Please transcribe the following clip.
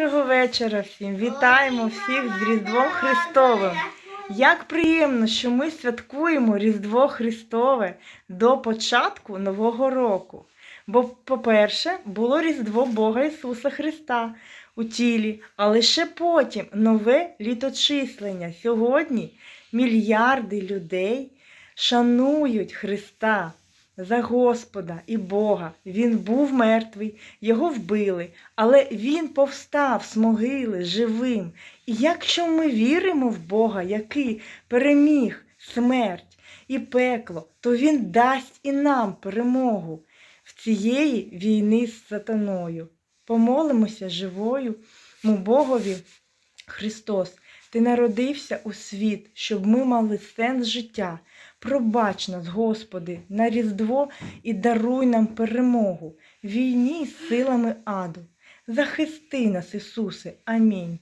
Доброго вечора всім! Вітаємо всіх з Різдвом Христовим! Як приємно, що ми святкуємо Різдво Христове до початку Нового року. Бо, по-перше, було Різдво Бога Ісуса Христа у тілі, а лише потім нове літочислення. Сьогодні мільярди людей шанують Христа за Господа і Бога. Він був мертвий, його вбили, але він повстав з могили живим. І якщо ми віримо в Бога, який переміг смерть і пекло, то Він дасть і нам перемогу в цієї війни з сатаною. Помолимося живою Богові Христос. Ти народився у світ, щоб ми мали сенс життя. Пробач нас, Господи, на Різдво і даруй нам перемогу війні силами аду. Захисти нас, Ісусе. Амінь.